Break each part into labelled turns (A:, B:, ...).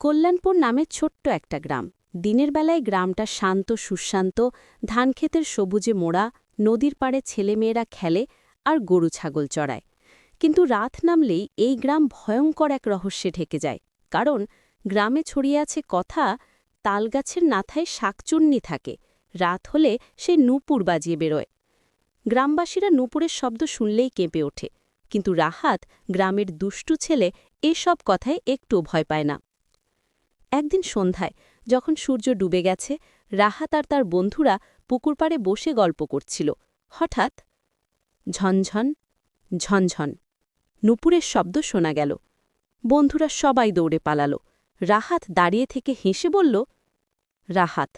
A: কল্যাণপুর নামে ছোট্ট একটা গ্রাম। দিনের বেলায় গ্রামটা শান্ত, সুশান্ত, ধানক্ষেতের সবুজে মোড়া, নদীর পাড়ে ছেলেমেয়েরা খেলে আর গরু ছাগল চড়ায়। কিন্তু রাত নামলেই এই গ্রাম ভয়ঙ্কর এক রহস্যে ঢেকে যায়। কারণ গ্রামে ছড়িয়ে আছে কথা, তালগাছের নাথায় শাকচুন্নি থাকে, রাত হলে সে নূপুর বাজিয়ে বেরোয়। গ্রামবাসীরা নূপুরের শব্দ শুনলেই কেঁপে ওঠে। কিন্তু রাহাত, গ্রামের দুষ্টু ছেলে, এসব কথায় একটু ভয় পায় না। একদিন সন্ধ্যায়, যখন সূর্য ডুবে গেছে, রাহাত আর তার বন্ধুরা পুকুর পাড়ে বসে গল্প করছিল। হঠাৎ ঝনঝন ঝনঝন, নুপুরের শব্দ শোনা গেল। বন্ধুরা সবাই দৌড়ে পালাল। রাহাত দাঁড়িয়ে থেকে হেসে বলল, রাহাত,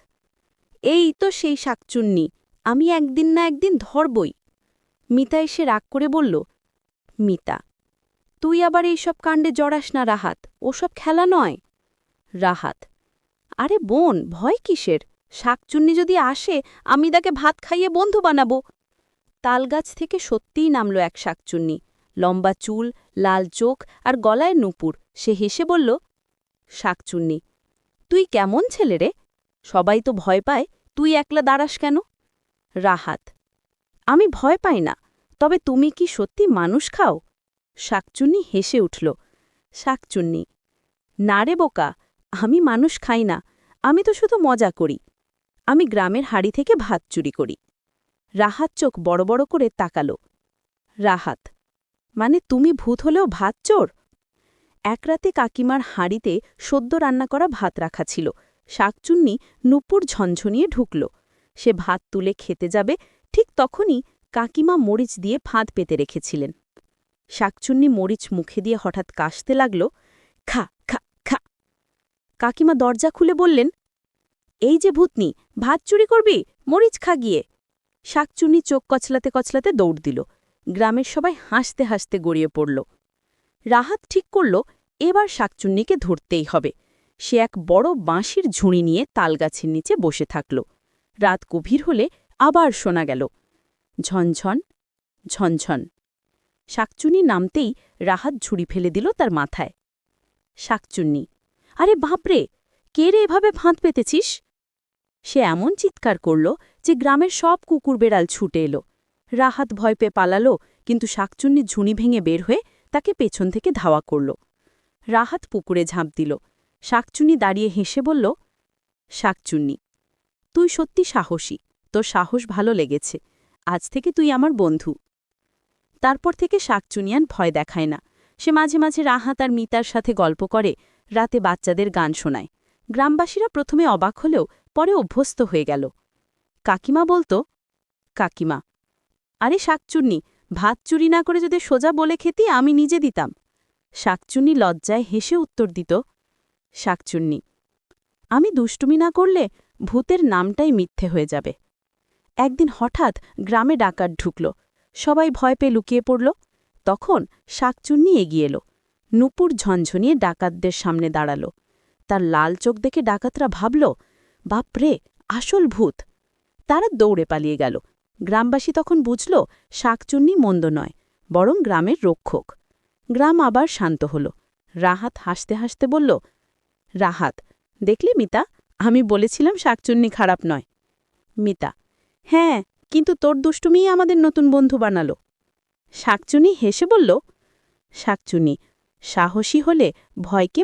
A: এই তো সেই শাকচুন্নি, আমি একদিন না একদিন ধরবই। মিতা এসে রাগ করে বলল, মিতা, তুই আবার এইসব কাণ্ডে জড়াস না রাহাত, ওসব খেলা নয়। রাহাত। আরে বোন, ভয় কিসের? শাকচুন্নি যদি আসে, আমি তাকে ভাত খাইয়ে বন্ধু বানাবো। তালগাছ থেকে সত্যিই নামল এক শাকচুন্নি। লম্বা চুল, লাল চোখ আর গলায় নুপুর। সে হেসে বলল, শাকচুন্নি, তুই কেমন ছেলে রে? সবাই তো ভয় পায়, তুই একলা দাঁড়াস কেন? রাহাত, আমি ভয় পাই না, তবে তুমি কি সত্যি মানুষ খাও? শাকচুন্নি হেসে উঠল, শাকচুন্নি, না রে বোকা আমি মানুষ খাই না, আমি তো শুধু মজা করি। আমি গ্রামের হাড়ি থেকে ভাত চুরি করি। রাহাত চোখ বড় বড় করে তাকালো। রাহাত মানে তুমি ভূত হলেও ভাত চোর? এক রাতে কাকিমার হাঁড়িতে সদ্য রান্না করা ভাত রাখা ছিল। শাকচুন্নি নুপুর ঝনঝনিয়ে ঢুকল। সে ভাত তুলে খেতে যাবে, ঠিক তখনই কাকিমা মরিচ দিয়ে ফাঁদ পেতে রেখেছিলেন। শাকচুন্নি মরিচ মুখে দিয়ে হঠাৎ কাশতে লাগল, খা খা কাকিমা দরজা খুলে বললেন, এই যে ভূতনি, ভাত চুরি করবি? মরিচ খা গিয়ে। শাকচুনি চোখ কচলাতে কচলাতে দৌড় দিল। গ্রামের সবাই হাসতে হাসতে গড়িয়ে পড়ল। রাহাত ঠিক করল, এবার শাকচুন্নিকে ধরতেই হবে। সে এক বড় বাঁশির ঝুড়ি নিয়ে তালগাছের নিচে বসে থাকল। রাত গভীর হলে আবার শোনা গেল ঝনঝন ঝনঝন শাকচুনি নামতেই রাহাত ঝুড়ি ফেলে দিল তার মাথায়। শাকচুন্নি আরে বাপরে, কে রে এভাবে ফাঁদ পেতেছিস? সে এমন চিৎকার করল যে গ্রামের সব কুকুর বেড়াল ছুটে এলো। রাহাত ভয় পেয়ে পালালো, কিন্তু শাকচুন্নি ঝুনি ভেঙে বের হয়ে তাকে পেছন থেকে ধাওয়া করল। রাহাত পুকুরে ঝাঁপ দিল। শাকচুন্নি দাঁড়িয়ে হেসে বলল, শাকচুন্নি, তুই সত্যি সাহসী। তোর সাহস ভালো লেগেছে। আজ থেকে তুই আমার বন্ধু। তারপর থেকে শাকচুনিয়ান ভয় দেখায় না। সে মাঝে মাঝে রাহাত আর মিতার সাথে গল্প করে রাতে বাচ্চাদের গান শোনায়। গ্রামবাসীরা প্রথমে অবাক হলেও পরে অভ্যস্ত হয়ে গেল। কাকিমা বলতো, কাকিমা, আরে শাকচুন্নি, ভাত চুরি না করে যদি সোজা বলে খেতি, আমি নিজে দিতাম। শাকচুন্নি লজ্জায় হেসে উত্তর দিত, শাকচুন্নি, আমি দুষ্টুমি না করলে ভূতের নামটাই মিথ্যে হয়ে যাবে। একদিন হঠাৎ গ্রামে ডাকাত ঢুকল। সবাই ভয় পেয়ে লুকিয়ে পড়ল। তখন শাকচুন্নি এগিয়ে এলো। নুপুর ঝনঝনিয়ে ডাকাতদের সামনে দাঁড়াল। তার লাল চোখ দেখে ডাকাতরা ভাবল, বাপরে, আসল ভূত! তারা দৌড়ে পালিয়ে গেল। গ্রামবাসী তখন বুঝল, শাকচুন্নি মন্দ নয়, বরং গ্রামের রক্ষক। গ্রাম আবার শান্ত হল। রাহাত হাসতে হাসতে বলল, রাহাত, দেখলি মিতা? আমি বলেছিলাম শাকচুন্নি খারাপ নয়। মিতা? হ্যাঁ কিন্তু তোর দুষ্টুমিই আমাদের নতুন বন্ধু বানালো। শাকচুনি হেসে বলল শাকচুনি সাহসী হলে ভয়কে